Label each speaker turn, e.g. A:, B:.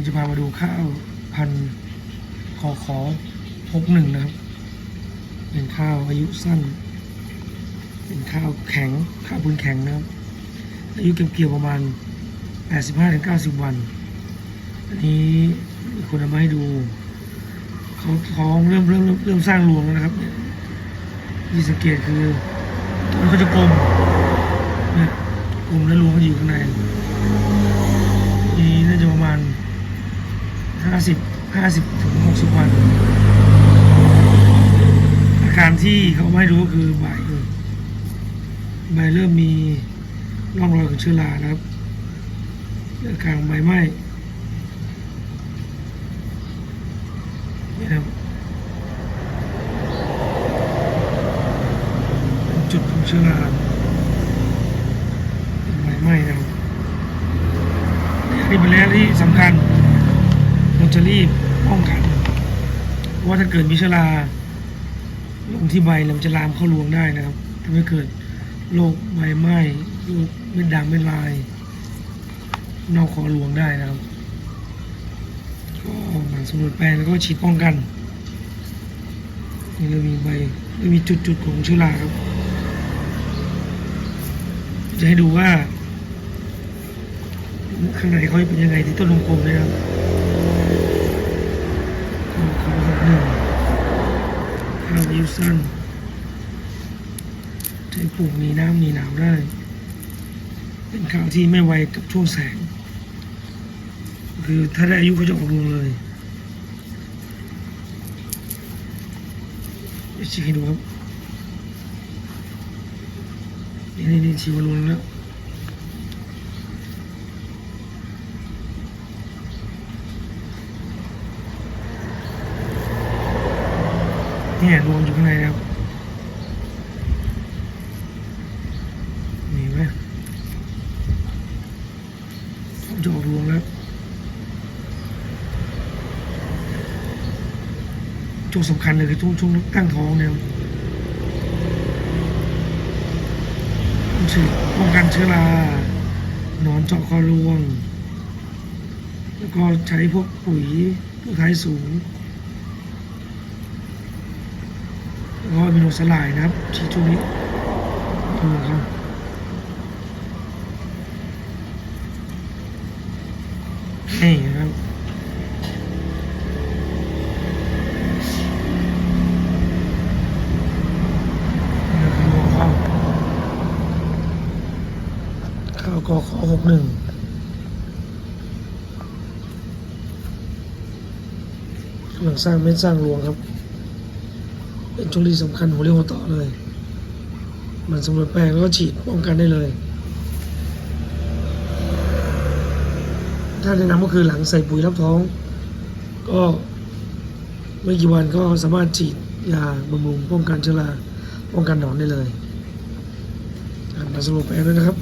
A: ผมจะพามาดูข้าวพันขอขอพกหนึ่งนะครับ เป็นข้าวอายุสั้น เป็นข้าวแข็ง ข้าวพื้นแข็งนะครับ อายุเก็บเกี่ยวประมาณ 85-90 วัน อันนี้คนเอามาให้ดูเขาท้องเริ่มเริ่มเริ่มสร้างรวงแล้วนะครับยที่สังเกตคือมันก็จะกลมนี่ยกลมแล้วรวงก็อยู่ข้างในน่าจะประมาณห้า สิบห้าสิบถึงหกสิบวัน อาการที่เขาไม่รู้ก็คือใบใบเริ่มมีร่องรอยของเชื้อรานะครับอาการใบไหม้นี่นะครับจุดของเชื้อราใบไหม้นะครับนี่เป็นเรื่องที่สำคัญ เราจะรีบป้องกันเพราะว่าถ้าเกิดมีเชื้อราลงที่ใบแล้วมันจะลามเข้ารวงได้นะครับทำให้เกิดโรคใบไหม้โรคเม็ดด่างเม็ดลายนอกคอรวงได้นะครับก็หมันสำรวจแปลงแล้วก็ฉีดป้องกันนี่เรามีใบเรามีจุดๆของเชื้อราครับ จะให้ดูว่าข้างในเขาเป็นยังไงที่ต้นลงกลมเลยครับ ข้าวขาวหกหนึ่งข้าวอายุสั้นใช้ปลูกมีน้ำมีหนาวได้ เป็นข้าวที่ไม่ไวกับช่วงแสง คือถ้าได้อายุเขาจะออกรวงเลยไปชี้ให้ดูครับ นี่นี่นี่ชี้ว่ารวงแล้ว เนี่ยรวมอยู่ข้างในแล้วมีไหมจะออกรวมแล้วช่วงสำคัญเลยคือช่วงช่วงตั้งท้องเนี่ยต้องฉีดป้องกันเชื้อรานอนเจาะคอรวง แล้วก็ใช้พวกปุ๋ยตัวท้ายสูง วก็มีโนสลายนะครับชี้ช่วงนี้ดูครับนี่นะครับนี่คือข้าวข้าวกอขอหกหนึ่งหลังสร้างเม็ดสร้างรวงครับ เป็นช่วงที่สำคัญหัวเรียวหัวต่อเลย มันสำรวจแปลงแล้วก็ฉีดป้องกันได้เลย ถ้าแนะนำก็คือหลังใส่ปุ๋ยรับท้อง ก็ไม่กี่วันก็สามารถฉีดยาบำรุงป้องกันเชื้อราป้องกันหนอนได้เลยอ่านมาสรุปแปลงด้วยนะครับ